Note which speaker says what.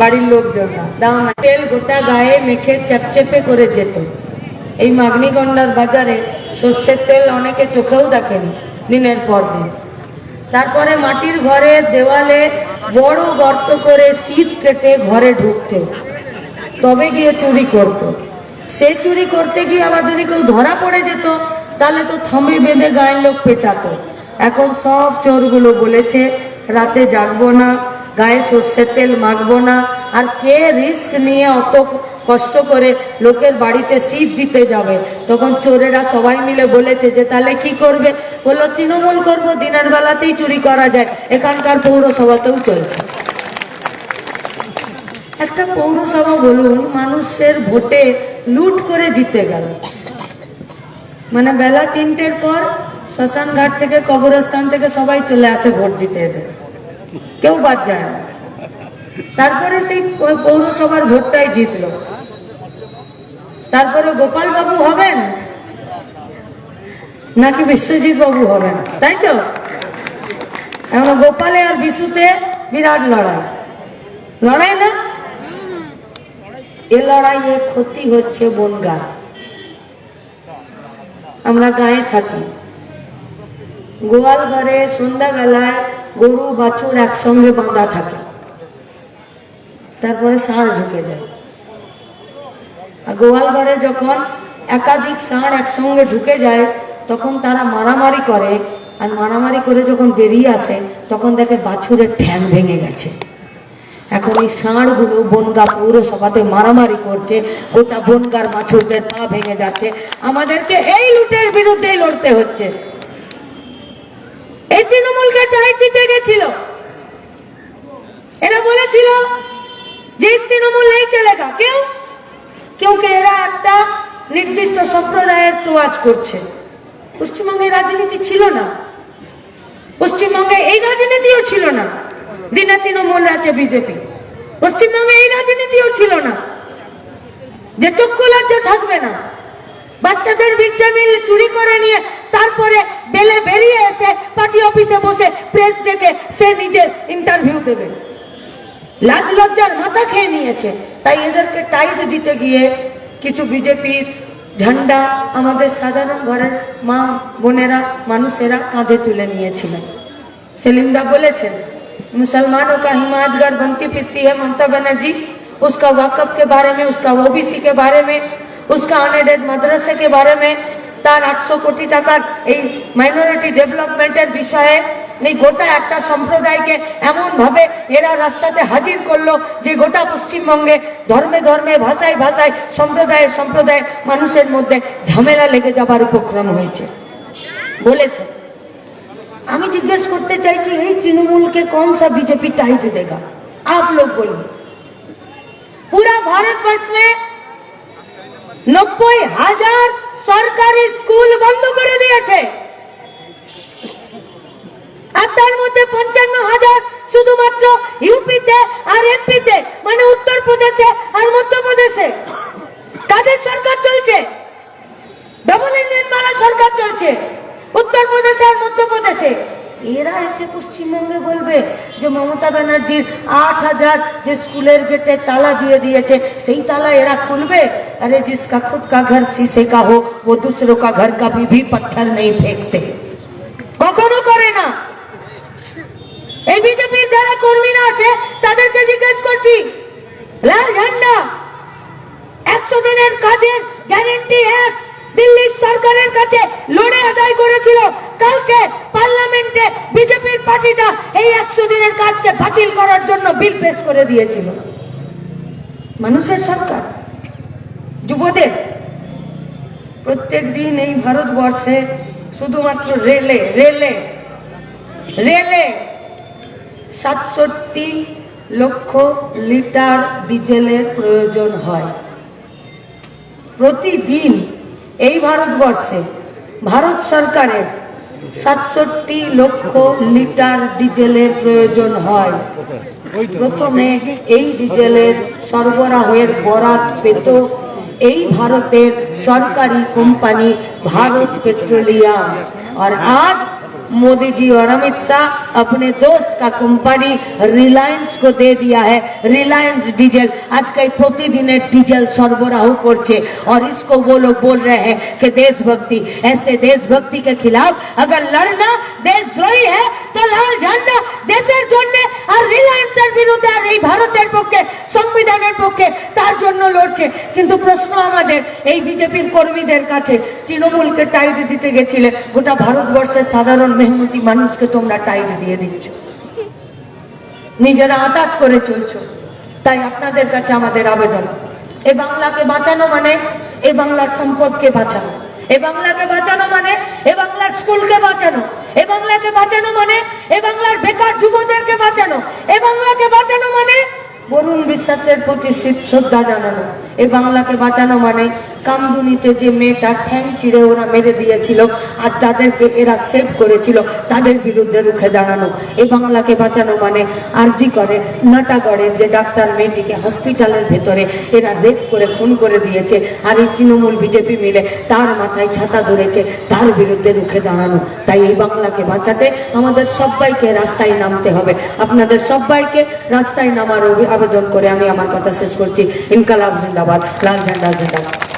Speaker 1: বাড়ির লোকজনরা। দাম তেল গোটা গায়ে মেখে চ্যাপচেপে করে যেত। এই মাগনিগন্ডার বাজারে সর্ষের তেল অনেকে চোখেও দেখেনি দিনের পর দিন। তারপরে মাটির ঘরের দেওয়ালে বড় গর্ত করে শীত কেটে ঘরে ঢুকতো। তবে গিয়ে চুরি করত। সে চুরি করতে গিয়ে আবার যদি কেউ ধরা পড়ে যেত, তাহলে তো থামে বেঁধে গায়ের লোক পেটাতো। এখন সব চোরগুলো বলেছে, রাতে জাগবো না। গায়ে সর্ষের তেল মাখবো না। আর কে রিস্ক নিয়ে অত কষ্ট করে লোকের বাড়িতে শীত দিতে যাবে? তখন চোরেরা সবাই মিলে বলেছে যে, তাহলে কি করবে? বলল, তৃণমূল করব, দিনের বেলাতেই চুরি করা যায়। এখানকার পৌরসভাতেও চলছে। একটা পৌরসভা বলুন, মানুষের ভোটে লুট করে জিতে গেল। মানে বেলা তিনটের পর শ্মশান ঘাট থেকে কবরস্থান থেকে সবাই চলে আসে ভোট দিতে এদের। কেউ বাদ যায় না। তারপরে সেই পৌরসভার ভোটটাই জিতলো। তারপরে গোপাল বাবু হবেন? নাকি বিশ্বজিৎ বাবু হবেন? তাই তো? এখন গোপালে আর বিশুতে বিরাট লড়াই। লড়াই না? এ লড়াইয়ে ক্ষতি হচ্ছে বনগাঁ। আমরা গায়ে থাকি। গোয়াল ঘরে সন্ধ্যাবেলায় গরু বাছুর একসঙ্গে বাঁধা থাকে। তারপরে ষাঁড় ঢুকে যায়। আর গোয়াল ঘরে যখন একাধিক ষাঁড় একসঙ্গে ঢুকে যায়, তখন তারা মারামারি করে। আর মারামারি করে যখন বেরিয়ে আসে, তখন দেখে বাছুরের ঠ্যাং ভেঙে গেছে। এখন এই ষাঁড়গুলো বনগা পৌরসভাতে মারামারি করছে, গোটা বনগার বাছুরদের পা ভেঙে যাচ্ছে। আমাদেরকে এই লুটের বিরুদ্ধেই লড়তে হচ্ছে। তৃণমূলকে দিতে গেছিল। এরা বলেছিল যে তৃণমূল নেই কেউ? এরা একটা নির্দিষ্ট সম্প্রদায়ের তোয়াজ করছে। পশ্চিমবঙ্গে রাজনীতি ছিল না। পশ্চিমবঙ্গে এই রাজনীতিও ছিল না। দিনা তৃণমূল, রাজ্যে বিজেপি। পশ্চিমবঙ্গে এই রাজনীতিও ছিল না। যে চক্ষু থাকবে না। বাচ্চাদের মিড মিল চুরি করে নিয়ে তারপরে এসে পার্টি অফিসে বসে প্রেস ডেকে সে নিজের ইন্টারভিউ দেবে লাজ লজ্জার মাথা খেয়ে নিয়েছে তাই এদেরকে টাইট দিতে গিয়ে কিছু বিজেপির ঝান্ডা আমাদের সাধারণ ঘরের মা বোনেরা মানুষেরা কাঁধে তুলে নিয়েছিলেন সেলিন্দা বলেছেন मुसलमानों का हिमायतगर बनती फिरती है ममता बनर्जी उसका वाकफ के बारे में उसका ओबीसी के बारे में उसका अनएडेड मदरसे के बारे में তার আটশো কোটি টাকার এই মাইনরিটি ডেভেলপমেন্টের বিষয়ে এই গোটা একটা সম্প্রদায়কে এমন ভাবে এরা রাস্তাতে হাজির করলো যে গোটা পশ্চিমবঙ্গে ধর্মে ধর্মে ভাষায় ভাষায় সম্প্রদায়ে সম্প্রদায় মানুষের মধ্যে ঝামেলা লেগে যাবার উপক্রম হয়েছে বলেছে আমি जिज्ञेस করতে চাইছি এই তৃণমূলকে कौन सा बीजेपी टाइट देगा आप लोग बोलिए पूरा भारतवर्ष में নব্বই হাজার সরকারি স্কুল বন্ধ করে দিয়েছে। আর মধ্যে পঞ্চান্ন হাজার শুধুমাত্র ইউপিতে আর এমপিতে মানে উত্তরপ্রদেশে আর মধ্যপ্রদেশে। তাদের সরকার চলছে? ডবল ইঞ্জিন মারা সরকার চলছে। উত্তরপ্রদেশে আর মধ্যপ্রদেশে। এরা এসে পশ্চিমবঙ্গে বলবে যে মমতা ব্যানার্জির আট হাজার যে স্কুলের গেটে তালা দিয়ে দিয়েছে, সেই তালা এরা খুলবে? আরে জিসকা খুদ কা ঘর শিশে কা হোক ও দুসরো কা ঘর কবি ভি পাথর নেই ফেঁকতে। কখনো করে না। এই বিজেপির যারা কর্মীরা আছে, তাদেরকে জিজ্ঞেস করছি, লাল ঝান্ডা, একশো দিনের কাজের গ্যারেন্টি এক দিল্লি সরকারের কাছে লড়ে আদায় করেছিল, কালকে কাজকে বাতিল করার জন্য বিল পেশ করে দিয়েছিল। মানুষের সরকার, যুবদের প্রত্যেক দিন এই ভারতবর্ষে শুধুমাত্র রেলে রেলে রেলে সাতষট্টি লক্ষ লিটার ডিজেলের প্রয়োজন হয়। প্রতিদিন এই ভারতবর্ষে ভারত সরকারের সাতষট্টি লক্ষ লিটার ডিজেলের প্রয়োজন হয়। প্রথমে এই ডিজেলের সরবরাহের বরাত পেত এই ভারতের সরকারি কোম্পানি ভারত পেট্রোলিয়াম। আর আজ मोदी जी और अमित शाह अपने दोस्त का कंपनी रिलायंस को दे दिया है रिलायंस डीजल आज कई प्रतिदिन डीजल सरबराह করছে और इसको वो लोग बोल रहे हैं कि देशभक्ति ऐसे देशभक्ति के खिलाफ अगर लड़ना देशद्रोही है তো লাল ঝান্ডা দেশের জন্য আর রিলায়েন্সের বিরুদ্ধে আর এই ভারতের পক্ষে, সংবিধানের পক্ষে তার জন্য লড়ছে। কিন্তু প্রশ্ন আমাদের, এই বিজেপির কর্মীদের কাছে তৃণমূলকে টাইট দিতে গেছিলে, গোটা ভারতবর্ষের সাধারণ মেহনতি মানুষকে তোমরা টাইট দিয়ে দিচ্ছ। নিজেরা আতাত করে চলছ। তাই আপনাদের কাছে আমাদের আবেদন। এ বাংলাকে বাঁচানো মানে এ বাংলার সম্পদকে বাঁচানো। এ বাংলাকে বাঁচানো মানে এ বাংলার স্কুলকে বাঁচানো। এ বাংলাকে বাঁচানো মানে? এ বাংলার বেকার যুবদেরকে বাঁচানো? এ বাংলাকে বাঁচানো মানে? বরুণ বিশ্বাসের প্রতি শ্রদ্ধা জানানো। এ বাংলাকে বাঁচানো মানে কামদুনিতে যে মেয়েটা ঠ্যাং চিড়ে ওরা মেরে দিয়েছিল আর তাদেরকে এরা সেভ করেছিল, তাদের বিরুদ্ধে রুখে দাঁড়ানো। এ বাংলাকে বাঁচানো মানে আরজি করে নাটাগড়ে যে ডাক্তার মেয়েটিকে হসপিটালের ভেতরে এরা রেপ করে, খুন করে দিয়েছে আর এই তৃণমূল বিজেপি মিলে তার মাথায় ছাতা ধরেছে, তার বিরুদ্ধে রুখে দাঁড়ানো। তাই এই বাংলাকে বাঁচাতে আমাদের সবাইকে রাস্তায় নামতে হবে। আপনাদের সবাইকে রাস্তায় নামার আবেদন করে আমি আমার কথা শেষ করছি। ইনকালাব জিন্দাবাদ লাল ঝান্ডা জিন্দাবাদ।